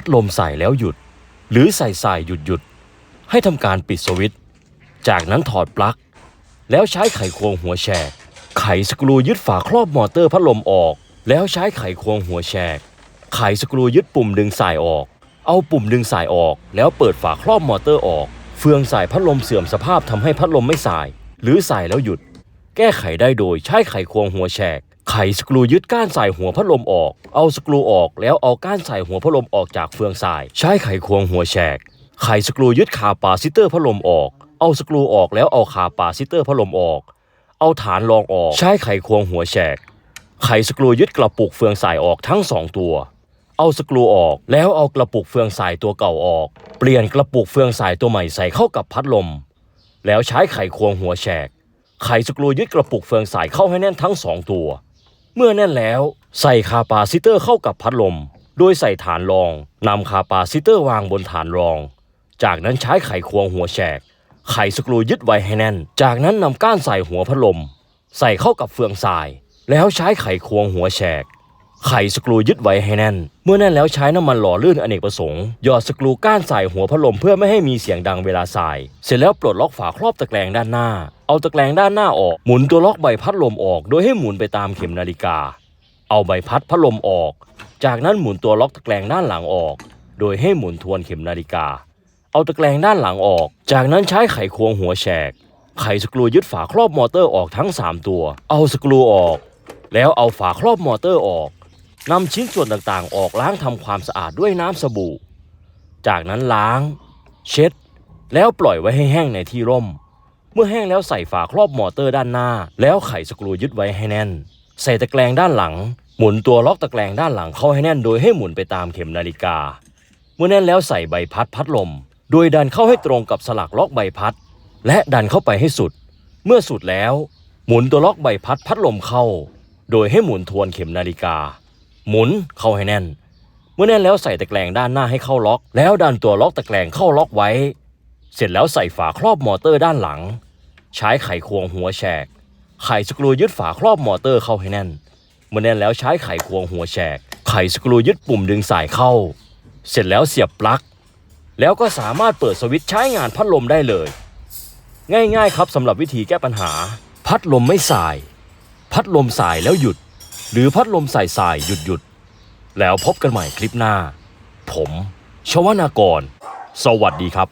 พัดลมใส่แล้วหยุด หรือใส่สายหยุดหยุดให้ทำการปิดสวิตช์จากนั้นถอดปลั๊ก แล้วใช้ไขควงหัวแฉก ไขสกรูยึดฝาครอบมอเตอร์พัดลมออก แล้วใช้ไขควงหัวแฉก ไขสกรูยึดปุ่มดึงสายออก เอาปุ่มดึงสายออก แล้วเปิดฝาครอบมอเตอร์ออก เฟืองสายพัดลมเสื่อมสภาพทำให้พัดลมไม่สาย หรือสายแล้วหยุด แก้ไขได้โดยใช้ไขควงหัวแฉก ไขสกรูยึดก้านสายหัวพัดลมออก เอาสกรูออกแล้วเอาก้านสายหัวพัดลมออกจากเฟืองสาย ใช้ไขควงหัวแฉก ไขสกรูยึดขาปาซิเตอร์พัดลมออก เอาสกรูออกแล้วเอาขาปาซิเตอร์พัดลมออก เอาฐานรองออก ใช้ไขควงหัวแฉก ไขสกรูยึดกระปุกเฟืองสายออกทั้งสองตัว เอาสกรูออกแล้วเอากระปุกเฟืองสายตัวเก่าออก เปลี่ยนกระปุกเฟืองสายตัวใหม่ใส่เข้ากับพัดลม แล้วใช้ไขควงหัวแฉก ไขสกรูยึดกระปุกเฟืองสายเข้าให้แน่นทั้งสองตัว เมื่อแน่นแล้ว ใส่คาปาซิเตอร์เข้ากับพัดลม โดยใส่ฐานรองนำคาปาซิเตอร์วางบนฐานรอง จากนั้นใช้ไขควงหัวแฉก ไขสกรูยึดไว้ให้แน่น จากนั้นนำก้านใส่หัวพัดลม ใส่เข้ากับเฟืองทราย แล้วใช้ไขควงหัวแฉก ไข่สกรูยึดไว้ให้แน่น เมื่อแน่นแล้วใช้น้ำมันหล่อลื่นอเนกประสงค์หยอดสกรูก้านใส่หัวพัดลมเพื่อไม่ให้มีเสียงดังเวลาใส่เสร็จแล้วปลดล็อกฝาครอบตะแกรงด้านหน้า เอาตะแกรงด้านหน้าออกหมุนตัวล็อกใบพัดลมออกโดยให้หมุนไปตามเข็มนาฬิกา เอาใบพัดพัดลมออก จากนั้นหมุนตัวล็อกตะแกรงด้านหลังออก โดยให้หมุนทวนเข็มนาฬิกา เอาตะแกรงด้านหลังออก จากนั้นใช้ไขควงหัวแฉกไขสกรูยึดฝาครอบมอเตอร์ออกทั้ง 3 ตัว เอาสกรูออก แล้วเอาฝาครอบมอเตอร์ออก นำชิ้นส่วนต่างๆ ออกล้างทำความสะอาดด้วยน้ำสบู่ จากนั้นล้าง เช็ด แล้วปล่อยไว้ให้แห้งในที่ร่ม เมื่อแห้งแล้วใส่ฝาครอบมอเตอร์ด้านหน้า แล้วไขสกรูยึดไว้ให้แน่น ใส่ตะแกรงด้านหลัง หมุนตัวล็อกตะแกรงด้านหลังเข้าให้แน่น โดยให้หมุนไปตามเข็มนาฬิกา เมื่อแน่นแล้วใส่ใบพัดพัดลม โดยดันเข้าให้ตรงกับสลักล็อกใบพัด และดันเข้าไปให้สุด เมื่อสุดแล้ว หมุนตัวล็อกใบพัดพัดลมเข้า โดยให้หมุนทวนเข็มนาฬิกา หมุนเข้าให้แน่น เมื่อแน่นแล้วใส่ตะแกรงด้านหน้าให้เข้าล็อก แล้วดันตัวล็อกตะแกรงเข้าล็อกไว้ เสร็จแล้วใส่ฝาครอบมอเตอร์ด้านหลัง ใช้ไขควงหัวแฉก ไขสกรูยึดฝาครอบมอเตอร์เข้าให้แน่น เมื่อแน่นแล้วใช้ไขควงหัวแฉก ไขสกรูยึดปุ่มดึงสายเข้า เสร็จแล้วเสียบปลั๊ก แล้วก็สามารถเปิดสวิตช์ใช้งานพัดลมได้เลย ง่ายๆ ครับสำหรับวิธีแก้ปัญหา พัดลมไม่สาย พัดลมสายแล้วหยุด หรือพัดลมใส่สายหยุดหยุดแล้วพบกันใหม่คลิปหน้า ผม ชวนากร สวัสดีครับ